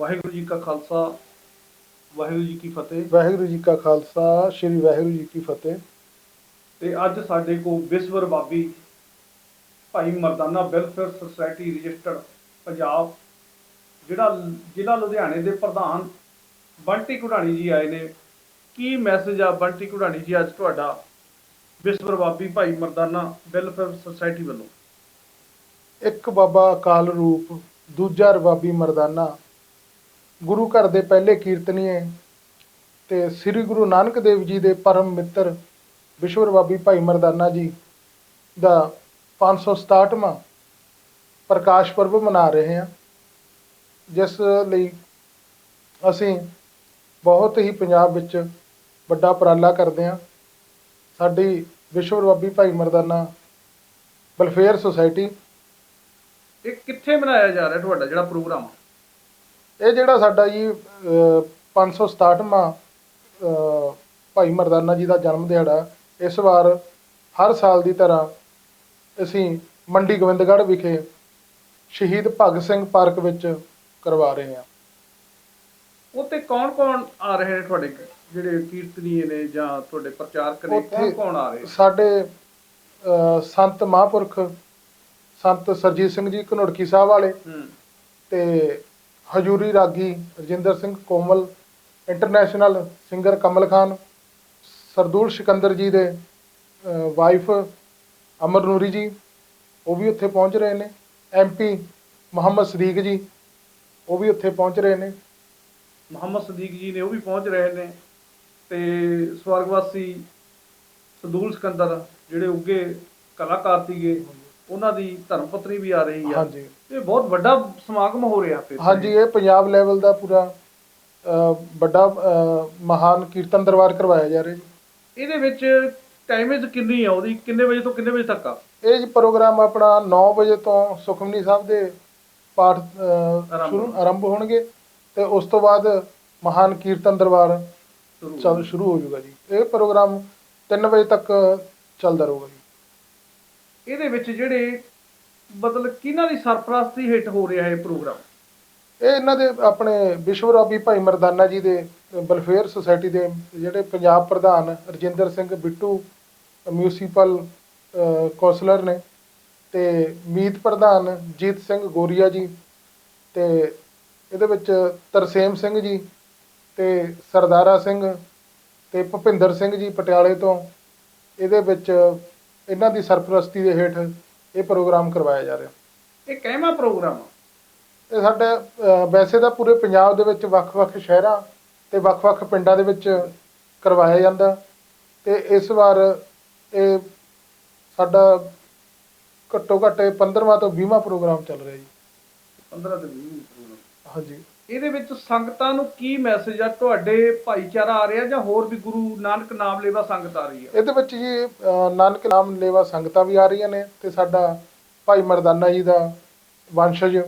ਵਾਹਿਗੁਰੂ ਜੀ ਕਾ ਖਾਲਸਾ ਵਾਹਿਗੁਰੂ ਜੀ ਕੀ ਫਤਿਹ। ਵਾਹਿਗੁਰੂ ਜੀ ਕਾ ਖਾਲਸਾ ਸ੍ਰੀ ਵਾਹਿਗੁਰੂ ਜੀ ਕੀ ਫਤਿਹ। ਤੇ ਅੱਜ ਸਾਡੇ ਕੋਲ ਵਿਸ਼ਵਰ ਬਾਬੀ Bhai Mardana welfare society registered Punjab ਜਿਹੜਾ ਜ਼ਿਲ੍ਹਾ ਲੁਧਿਆਣੇ ਦੇ ਪ੍ਰਧਾਨ ਬੰਟੀ ਕੁੜਾਣੀ ਜੀ ਆਏ ਨੇ। ਕੀ ਮੈਸੇਜ ਆ ਬੰਟੀ ਕੁੜਾਣੀ ਜੀ ਅੱਜ ਤੁਹਾਡਾ ਵਿਸ਼ਵਰ ਬਾਬੀ ਭਾਈ ਮਰਦਾਨਾ ਵੈਲਫੇਅਰ ਸੁਸਾਇਟੀ ਵੱਲੋਂ? ਇੱਕ ਬਾਬਾ ਅਕਾਲ ਰੂਪ ਦੂਜਾ ਰਬਾਬੀ ਮਰਦਾਨਾ। ਗੁਰੂ ਘਰ ਦੇ ਪਹਿਲੇ ਕੀਰਤਨੀਏ ਤੇ ਸ੍ਰੀ ਗੁਰੂ ਨਾਨਕ ਦੇਵ ਜੀ ਦੇ ਪਰਮ ਮਿੱਤਰ ਵਿਸ਼ਵ ਰਬਾਬੀ ਭਾਈ ਮਰਦਾਨਾ ਜੀ ਦਾ 567ਵਾਂ ਪ੍ਰਕਾਸ਼ ਪੁਰਬ ਮਨਾ ਰਹੇ ਹਾਂ, ਜਿਸ ਲਈ ਅਸੀਂ ਬਹੁਤ ਹੀ ਪੰਜਾਬ ਵਿੱਚ ਵੱਡਾ ਉਪਰਾਲਾ ਕਰਦੇ ਹਾਂ। ਸਾਡੀ ਵਿਸ਼ਵ ਰਬਾਬੀ ਭਾਈ ਮਰਦਾਨਾ ਵੈਲਫੇਅਰ ਸੁਸਾਇਟੀ, ਇਹ ਕਿੱਥੇ ਮਨਾਇਆ ਜਾ ਰਿਹਾ ਤੁਹਾਡਾ ਜਿਹੜਾ ਪ੍ਰੋਗਰਾਮ? ਇਹ ਜਿਹੜਾ ਸਾਡਾ ਜੀ ਅਹ, 567ਵਾਂ ਅਹ, ਭਾਈ ਮਰਦਾਨਾ ਜੀ ਦਾ ਜਨਮ ਦਿਹਾੜਾ ਇਸ ਵਾਰ ਹਰ ਸਾਲ ਦੀ ਤਰ੍ਹਾਂ ਅਸੀਂ ਮੰਡੀ ਗੋਬਿੰਦਗੜ੍ਹ ਵਿਖੇ ਸ਼ਹੀਦ ਭਗਤ ਸਿੰਘ ਪਾਰਕ ਵਿੱਚ ਕਰਵਾ ਰਹੇ ਹਾਂ। ਉੱਤੇ ਕੌਣ ਕੌਣ ਆ ਰਹੇ ਨੇ ਤੁਹਾਡੇ ਜਿਹੜੇ ਕੀਰਤਨੀਏ ਨੇ ਜਾਂ ਤੁਹਾਡੇ ਪ੍ਰਚਾਰਕ ਨੇ? ਉੱਥੇ- ਕੌਣ ਕੌਣ ਆ ਰਹੇ? ਸਾਡੇ ਸੰਤ ਮਹਾਂਪੁਰਖ ਸੰਤ ਸਰਜੀਤ ਸਿੰਘ ਜੀ ਘਨੋੜਕੀ ਸਾਹਿਬ ਵਾਲੇ ਹੂੰ। ਤੇ ਹਜੂਰੀ ਰਾਗੀ ਰਜਿੰਦਰ ਸਿੰਘ ਕੋਮਲ, ਇੰਟਰਨੈਸ਼ਨਲ ਸਿੰਗਰ ਕਮਲ ਖਾਨ, ਸਰਦੂਲ ਸਿਕੰਦਰ ਜੀ ਦੇ ਵਾਈਫ ਅਮਰ ਨੂਰੀ ਜੀ, ਉਹ ਵੀ ਉੱਥੇ ਪਹੁੰਚ ਰਹੇ ਨੇ। ਐਮਪੀ ਮੁਹੰਮਦ ਸਦੀਕ ਜੀ, ਉਹ ਵੀ ਉੱਥੇ ਪਹੁੰਚ ਰਹੇ ਨੇ। ਮੁਹੰਮਦ ਸਦੀਕ ਜੀ ਨੇ ਉਹ ਵੀ ਪਹੁੰਚ ਰਹੇ ਨੇ ਤੇ ਸਵਰਗਵਾਸੀ ਸਦੂਲ ਸਿਕੰਦਰ, ਜਿਹੜੇ ਉੱਗੇ ਕਲਾਕਾਰ ਸੀਗੇ ਉਹਨਾਂ ਦੀ ਧਰਮ ਪਤਨੀ ਵੀ ਆ ਰਹੀ ਆ। ਹਾਂਜੀ। ਇਹ ਬਹੁਤ ਵੱਡਾ ਸਮਾਗਮ ਹੋ ਰਿਹਾ ਫਿਰ ਹਾਂਜੀ ਇਹ ਪੰਜਾਬ ਲੈਵਲ ਦਾ ਪੂਰਾ ਵੱਡਾ ਮਹਾਨ ਕੀਰਤਨ ਦਰਬਾਰ ਕਰਵਾਇਆ ਜਾ ਰਿਹਾ ਜੀ। ਇਹਦੇ ਵਿੱਚ ਟਾਈਮੇਜ ਕਿੰਨੀ ਆ ਉਹਦੀ? ਕਿੰਨੇ ਵਜੇ ਤੋਂ ਕਿੰਨੇ ਵਜੇ ਤੱਕ ਆ? ਇਹ ਜੀ ਪ੍ਰੋਗਰਾਮ ਆਪਣਾ 9 ਵਜੇ ਤੋਂ ਸੁਖਮਨੀ ਸਾਹਿਬ ਦੇ ਪਾਠ ਸ਼ੁਰੂ ਆਰੰਭ ਹੋਣਗੇ ਤੇ ਉਸ ਤੋਂ ਬਾਅਦ ਮਹਾਨ ਕੀਰਤਨ ਦਰਬਾਰ ਚੱਲ ਸ਼ੁਰੂ ਹੋ ਜਾਊਗਾ ਜੀ। ਇਹ ਪ੍ਰੋਗਰਾਮ 3 ਵਜੇ ਤੱਕ ਚੱਲਦਾ ਰਹੂਗਾ ਜੀ। ਇਹਦੇ ਵਿੱਚ ਜਿਹੜੇ ਮਤਲਬ ਕਿਹਨਾਂ ਦੀ ਸਰਪ੍ਰਸਤੀ ਹੇਠ ਹੋ ਰਿਹਾ ਇਹ ਪ੍ਰੋਗਰਾਮ? ਇਹ ਇਹਨਾਂ ਦੇ ਆਪਣੇ ਵਿਸ਼ਵਰਾਬੀ ਭਾਈ ਮਰਦਾਨਾ ਜੀ ਦੇ ਵੈਲਫੇਅਰ ਸੁਸਾਇਟੀ ਦੇ ਜਿਹੜੇ ਪੰਜਾਬ ਪ੍ਰਧਾਨ ਰਜਿੰਦਰ ਸਿੰਘ ਬਿੱਟੂ ਮਿਊਨਿਸਪਲ ਕੌਂਸਲਰ ਨੇ ਤੇ ਮੀਤ ਪ੍ਰਧਾਨ ਜੀਤ ਸਿੰਘ ਗੋਰੀਆ ਜੀ ਤੇ ਇਹਦੇ ਵਿੱਚ ਤਰਸੇਮ ਸਿੰਘ ਜੀ ਤੇ ਸਰਦਾਰਾ ਸਿੰਘ ਤੇ ਭੁਪਿੰਦਰ ਸਿੰਘ ਜੀ ਪਟਿਆਲੇ ਤੋਂ। ਇਹਦੇ ਵਿੱਚ ਇਹਨਾਂ ਦੀ ਸਰਪ੍ਰਸਤੀ ਦੇ ਹੇਠ ਇਹ ਪ੍ਰੋਗਰਾਮ ਕਰਵਾਇਆ ਜਾ ਰਿਹਾ। ਇਹ ਕਹਿਮਾ ਪ੍ਰੋਗਰਾਮ ਆ? ਇਹ ਸਾਡੇ ਵੈਸੇ ਤਾਂ ਪੂਰੇ ਪੰਜਾਬ ਦੇ ਵਿੱਚ ਵੱਖ-ਵੱਖ ਸ਼ਹਿਰਾਂ ਤੇ ਵੱਖ-ਵੱਖ ਪਿੰਡਾਂ ਦੇ ਵਿੱਚ ਕਰਵਾਇਆ ਜਾਂਦਾ। ਤੇ ਇਸ ਵਾਰ ਇਹ ਸਾਡਾ ਘੱਟੋ ਘੱਟ 15ਵਾਂ ਤੋਂ 20ਵਾਂ ਪ੍ਰੋਗਰਾਮ ਚੱਲ ਰਿਹਾ ਜੀ। 15 ਤੇ 20 ਪ੍ਰੋਗਰਾਮ। ਹਾਂਜੀ। ਇਹਦੇ ਵਿੱਚ ਸੰਗਤਾਂ ਨੂੰ ਕੀ ਮੈਸੇਜ ਆ? ਤੁਹਾਡੇ ਭਾਈਚਾਰਾ ਆ ਰਿਹਾ ਜਾਂ ਹੋਰ ਵੀ ਗੁਰੂ ਨਾਨਕ ਨਾਮ ਲੈਵਾ ਸੰਗਤ ਆ ਰਹੀ ਆ? ਇਹਦੇ ਵਿੱਚ ਜੀ ਨਾਨਕ ਨਾਮ ਲੇਵਾ ਸੰਗਤਾਂ ਵੀ ਆ ਰਹੀਆਂ ਨੇ ਤੇ ਸਾਡਾ ਭਾਈ ਮਰਦਾਨਾ ਜੀ ਦਾ ਵੰਸ਼ਜ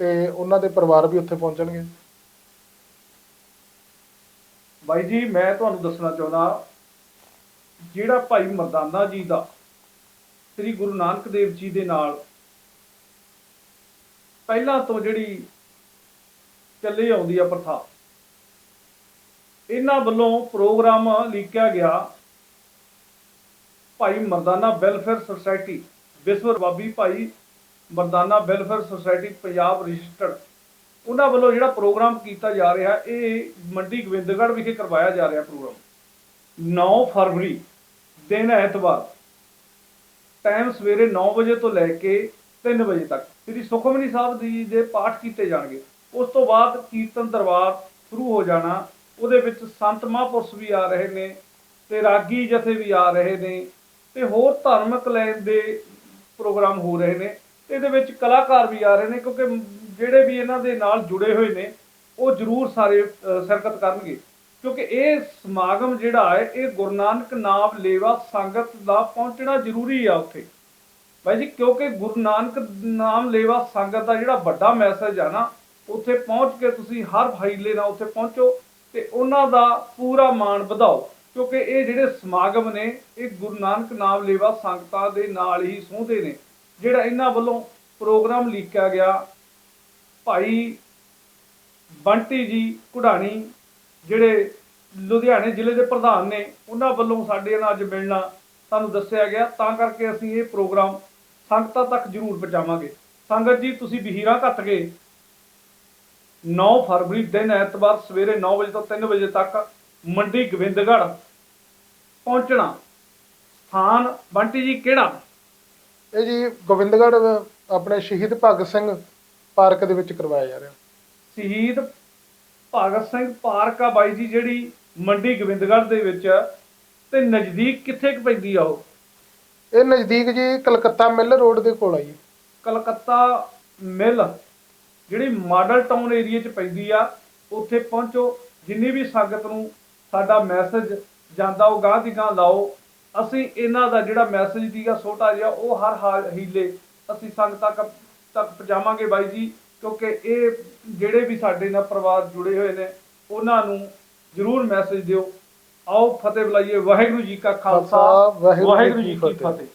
ਤੇ ਉਹਨਾਂ ਦੇ ਪਰਿਵਾਰ ਵੀ ਉੱਥੇ ਪਹੁੰਚਣਗੇ। ਬਾਈ ਜੀ ਮੈਂ ਤੁਹਾਨੂੰ ਦੱਸਣਾ ਚਾਹੁੰਦਾ ਜਿਹੜਾ ਭਾਈ ਮਰਦਾਨਾ ਜੀ ਦਾ ਸ੍ਰੀ ਗੁਰੂ ਨਾਨਕ ਦੇਵ ਜੀ ਦੇ ਨਾਲ ਪਹਿਲਾਂ ਤੋਂ ਜਿਹੜੀ ਚੱਲੀ ਆਉਂਦੀ ਆ ਪ੍ਰਥਾ। ਇਹਨਾਂ ਵੱਲੋਂ ਪ੍ਰੋਗਰਾਮ ਲਿਖਿਆ ਗਿਆ ਭਾਈ ਮਰਦਾਨਾ ਵੈਲਫੇਅਰ ਸੁਸਾਇਟੀ, ਵਿਸ਼ਵ ਬਾਬੀ Bhai Mardana welfare society Punjab registered. ਉਹਨਾਂ ਵੱਲੋਂ ਜਿਹੜਾ ਪ੍ਰੋਗਰਾਮ ਕੀਤਾ ਜਾ ਰਿਹਾ, ਇਹ ਮੰਡੀ ਗੋਬਿੰਦਗੜ੍ਹ ਵਿਖੇ ਕਰਵਾਇਆ ਜਾ ਰਿਹਾ ਪ੍ਰੋਗਰਾਮ। 9 ਫਰਵਰੀ, ਦਿਨ ਐਤਵਾਰ ਟਾਈਮ ਸਵੇਰੇ 9 ਵਜੇ ਤੋਂ ਲੈ ਕੇ 3 ਵਜੇ ਤੱਕ। ਸ੍ਰੀ ਸੁਖਮਨੀ ਸਾਹਿਬ ਜੀ ਦੇ ਪਾਠ ਕੀਤੇ ਜਾਣਗੇ। ਉਸ ਤੋਂ ਬਾਅਦ ਕੀਰਤਨ ਦਰਬਾਰ ਸ਼ੁਰੂ ਹੋ ਜਾਣਾ। ਉਹਦੇ ਵਿੱਚ ਸੰਤ ਮਹਾਂਪੁਰਸ਼ ਵੀ ਆ ਰਹੇ ਨੇ ਤੇ ਰਾਗੀ ਜਥੇ ਵੀ ਆ ਰਹੇ ਨੇ ਤੇ ਹੋਰ ਧਾਰਮਿਕ ਲੈਣ ਦੇ ਪ੍ਰੋਗਰਾਮ ਹੋ ਰਹੇ ਨੇ। ਇਹਦੇ ਵਿੱਚ ਕਲਾਕਾਰ ਵੀ ਆ ਰਹੇ ਨੇ ਕਿਉਂਕਿ ਜਿਹੜੇ ਵੀ ਇਹਨਾਂ ਦੇ ਨਾਲ ਜੁੜੇ ਹੋਏ ਨੇ, ਉਹ ਜ਼ਰੂਰ ਸਾਰੇ ਸ਼ਿਰਕਤ ਕਰਨਗੇ। ਕਿਉਂਕਿ ਇਹ ਸਮਾਗਮ ਜਿਹੜਾ ਹੈ, ਇਹ ਗੁਰੂ ਨਾਨਕ ਨਾਮ ਲੇਵਾ ਸੰਗਤ ਦਾ ਪਹੁੰਚਣਾ ਜ਼ਰੂਰੀ ਆ ਉੱਥੇ। ਭਾਈ ਜੀ, ਕਿਉਂਕਿ ਗੁਰੂ ਨਾਨਕ ਨਾਮ ਲੇਵਾ ਸੰਗਤ ਦਾ ਜਿਹੜਾ ਵੱਡਾ ਮੈਸੇਜ ਆ ਨਾ ਉੱਥੇ ਪਹੁੰਚ ਕੇ ਤੁਸੀਂ ਹਰ ਭਾਈਲੇ ਨਾਲ ਉੱਥੇ ਪਹੁੰਚੋ ਤੇ ਉਹਨਾਂ ਦਾ ਪੂਰਾ ਮਾਣ ਵਧਾਓ। ਕਿਉਂਕਿ ਇਹ ਜਿਹੜੇ ਸਮਾਗਮ ਨੇ, ਇਹ ਗੁਰੂ ਨਾਨਕ ਨਾਮ ਲੇਵਾ ਸੰਗਤਾਂ ਦੇ ਨਾਲ ਹੀ ਸੋਹਦੇ ਨੇ, ਜਿਹੜਾ ਇਹਨਾਂ ਵੱਲੋਂ ਪ੍ਰੋਗਰਾਮ ਲਿਖਿਆ ਗਿਆ। ਭਾਈ ਬੰਟੀ ਜੀ ਕੁਢਾਣੀ, ਜਿਹੜੇ ਲੁਧਿਆਣੇ ਜ਼ਿਲ੍ਹੇ ਦੇ ਪ੍ਰਧਾਨ ਨੇ, ਉਹਨਾਂ ਵੱਲੋਂ ਸਾਡੇ ਨਾਲ ਅੱਜ ਮਿਲਣਾ ਸਾਨੂੰ ਦੱਸਿਆ ਗਿਆ। ਤਾਂ ਕਰਕੇ ਅਸੀਂ ਇਹ ਪ੍ਰੋਗਰਾਮ ਸੰਗਤਾਂ ਤੱਕ ਜ਼ਰੂਰ ਪਹੁੰਚਾਵਾਂਗੇ। ਸੰਗਤ ਜੀ, ਤੁਸੀਂ ਬਹੀਰਾਂ ਘੱਟ ਗਏ। 9 ਫਰਵਰੀ ਦਿਨ ਐਤਵਾਰ ਸਵੇਰੇ 9 ਵਜੇ ਤੋਂ 3 ਵਜੇ ਤੱਕ ਮੰਡੀ ਗੋਬਿੰਦਗੜ੍ਹ ਪਹੁੰਚਣਾ। ਸਥਾਨ ਬੰਟੀ ਜੀ ਕਿਹੜਾ? ਇਹ ਜੀ ਗੋਬਿੰਦਗੜ੍ਹ ਆਪਣੇ ਸ਼ਹੀਦ ਭਗਤ ਸਿੰਘ ਪਾਰਕ ਦੇ ਵਿੱਚ ਕਰਵਾਇਆ ਜਾ ਰਿਹਾ। ਸ਼ਹੀਦ ਭਗਤ ਸਿੰਘ ਪਾਰਕ ਆ ਬਾਈ ਜੀ ਜਿਹੜੀ ਮੰਡੀ ਗੋਬਿੰਦਗੜ੍ਹ ਦੇ ਵਿੱਚ ਤੇ ਨਜ਼ਦੀਕ ਕਿੱਥੇ ਕੁ ਪੈਂਦੀ ਆ ਉਹ? ਇਹ ਨਜ਼ਦੀਕ ਜੀ ਕਲਕੱਤਾ ਮਿੱਲ ਰੋਡ ਦੇ ਕੋਲ ਆ ਜੀ। ਕਲਕੱਤਾ ਮਿਲ ਜਿਹੜੀ ਮਾਡਲ ਟਾਊਨ ਏਰੀਆ 'ਚ ਪੈਂਦੀ ਆ ਉੱਥੇ ਪਹੁੰਚੋ। ਜਿੰਨੀ ਵੀ ਸੰਗਤ ਨੂੰ ਸਾਡਾ ਮੈਸੇਜ ਜਾਂਦਾ ਉਹ ਗਾਂਹ ਦੀ ਗਾਂਹ ਲਾਓ। ਅਸੀਂ ਇਹਨਾਂ ਦਾ ਜਿਹੜਾ ਮੈਸੇਜ ਦੀਗਾ ਛੋਟਾ ਜਿਹਾ ਉਹ ਹਰ ਹਾਲ ਹੀਲੇ। ਅਸੀਂ ਸੰਗਤ ਤੱਕ ਤੱਕ ਪਹੁੰਚਾਵਾਂਗੇ ਬਾਈ ਜੀ ਕਿਉਂਕਿ ਇਹ ਜਿਹੜੇ ਵੀ ਸਾਡੇ ਨਾਲ ਪਰਿਵਾਰ ਜੁੜੇ ਹੋਏ ਨੇ ਉਹਨਾਂ ਨੂੰ ਜ਼ਰੂਰ ਮੈਸੇਜ ਦਿਓ। ਆਓ ਫਤਿਹ ਬੁਲਾਈਏ। ਵਾਹਿਗੁਰੂ ਜੀ ਕਾ ਖਾਲਸਾ। ਵਾਹਿਗੁਰੂ ਜੀ ਕੀ। ਫਤਿਹ।